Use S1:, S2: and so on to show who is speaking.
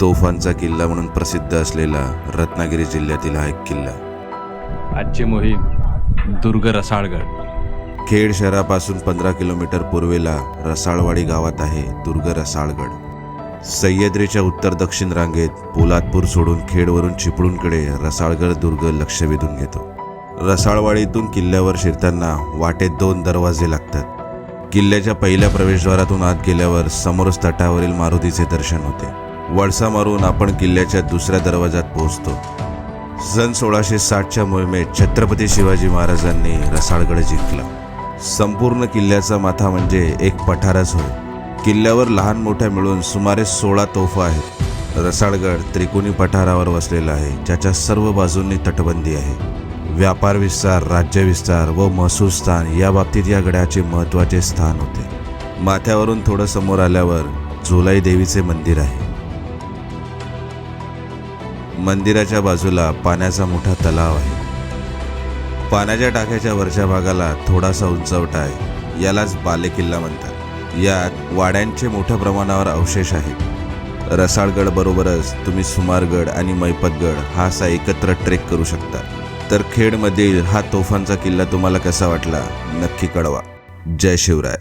S1: तोफांचा किल्ला म्हणून प्रसिद्ध असलेला रत्नागिरी जिल्ह्यातील हा एक किल्ला.
S2: आजची मोहीम दुर्ग रसाळगड.
S1: खेड शहरापासून पंधरा किलोमीटर पूर्वेला रसाळवाडी गावात आहे दुर्ग रसाळगड. सह्याद्रीच्या उत्तर दक्षिण रांगेत पोलादपूर सोडून खेडवरून चिपळूणकडे रसाळगड दुर्ग लक्ष वेधून घेतो. रसाळवाडीतून किल्ल्यावर शिरताना वाटेत दोन दरवाजे लागतात. किल्ल्याच्या पहिल्या प्रवेशद्वारातून आत गेल्यावर समोरच तटावरील मारुतीचे दर्शन होते. वळसा मारून आपण किल्ल्याच्या दुसऱ्या दरवाजात पोहोचतो. सन सोळाशे साठच्या मोहिमेत छत्रपती शिवाजी महाराजांनी रसाळगड जिंकला. संपूर्ण किल्ल्याचा माथा म्हणजे एक पठारच होय. किल्ल्यावर लहान मोठ्या मिळून सुमारे सोळा तोफा आहेत. रसाळगड त्रिकोणी पठारावर वसलेला आहे ज्याच्या सर्व बाजूंनी तटबंदी आहे. व्यापार विस्तार राज्य विस्तार व महसूल स्थान या बाबतीत या गडाचे महत्त्वाचे स्थान होते. माथ्यावरून थोडं समोर आल्यावर झोलाई देवीचे मंदिर आहे. मंदिराच्या बाजूला पाण्याचा मोठा तलाव आहे. पाण्याच्या टाक्याच्या वरच्या भागाला थोडासा उंचवटा आहे. यालाच बालेकिल्ला म्हणतात. यात वाड्यांचे मोठ्या प्रमाणावर अवशेष आहेत. रसाळगड बरोबरच तुम्ही सुमारगड आणि मैपतगड हा असा एकत्र ट्रेक करू शकता. तर खेडमधील हा तोफांचा किल्ला तुम्हाला कसा वाटला नक्की कळवा. जय शिवराय.